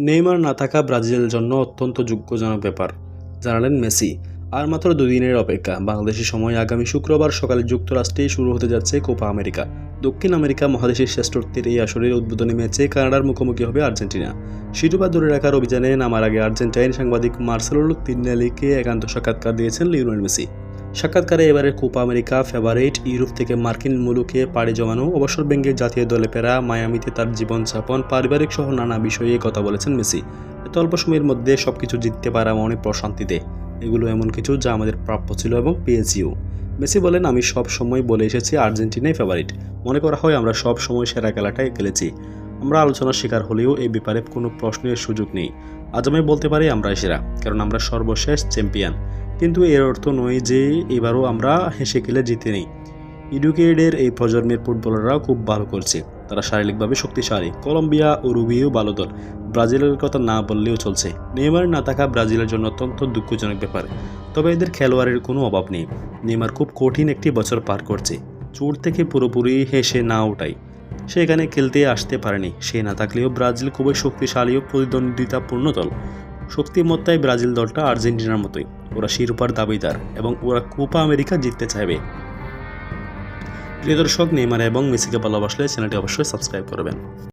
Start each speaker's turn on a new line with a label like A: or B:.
A: Neymar না থাকা ব্রাজিলের জন্য অত্যন্ত যোগ্যজনক ব্যাপার। জানালেন মেসি। আর মাত্র দুদিনের অপেক্ষা। বাংলাদেশি সময় আগামী শুক্রবার সকালে যুক্তরাষ্ট্রে শুরু হতে যাচ্ছে কোপা আমেরিকা। দক্ষিণ আমেরিকা মহাদেশের শ্রেষ্ঠত্বের এই আসরের উদ্বোধনী ম্যাচে কানাডার মুখোমুখি হবে আর্জেন্টিনা। শিরোপা ধরে রাখার অভিযানে নামার আগে আর্জেন্টাইন সাংবাদিক মার্সেলো তিন্নালিকে একান্ত সাক্ষাৎকার দিয়েছেন লিওনেল মেসি। সাক্ষাৎকারে এবারের কোপা আমেরিকা ফেভারিট ইউরোপ থেকে মার্কিন মুলুকে পাড়ি জমানো অবসর ব্যঙ্গে জাতীয় দলে পেরা মায়ামিতে তার জীবনযাপন, পারিবারিক সহ নানা বিষয়ে কথা বলেছেন মেসি। এত অল্প সময়ের মধ্যে সবকিছু জিততে পারা মনে প্রশান্তিতে। এগুলো এমন কিছু যা আমাদের প্রাপ্য ছিল এবং পেয়েছিও। মেসি বলেন, আমি সব সময় বলে এসেছি আর্জেন্টিনাই ফেভারিট মনে করা হয় আমরা সব সময় সেরা খেলাটাই খেলেছি। আমরা আলোচনার শিকার হলেও এই ব্যাপারে কোনো প্রশ্নের সুযোগ নেই। আজ আমি বলতে পারি আমরা সেরা, কারণ আমরা সর্বশেষ চ্যাম্পিয়ন কিন্তু এর অর্থ নয় যে এবারও আমরা হেসে খেলে জিতে নেই। ইডুকেটের এই প্রজন্মের ফুটবলাররাও খুব ভালো করছে। তারা শারীরিকভাবে শক্তিশালী। কলম্বিয়া ও রুবিও ভালো দল। ব্রাজিলের কথা না বললেও চলছে। নেইমার না থাকা ব্রাজিলের জন্য অত্যন্ত দুঃখজনক ব্যাপার। তবে এদের খেলোয়াড়ের কোনো অভাব নেই। নেইমার খুব কঠিন একটি বছর পার করছে। চোট থেকে পুরোপুরি হেসে না ওঠাই। সে এখানে খেলতে আসতে পারেনি। সে না থাকলেও ব্রাজিল খুবই শক্তিশালী ও প্রতিদ্বন্দ্বিতাপূর্ণ দল। শক্তিমত্তায় ব্রাজিল দলটা আর্জেন্টিনার মতোই। ওরা শিরোপার দাবিদার এবং ওরা কোপা আমেরিকা জিততে চাইবে। প্রিয় দর্শক, নেইমার এবং মেসিকে ভালোবাসলে চ্যানেলটি অবশ্যই সাবস্ক্রাইব করবেন।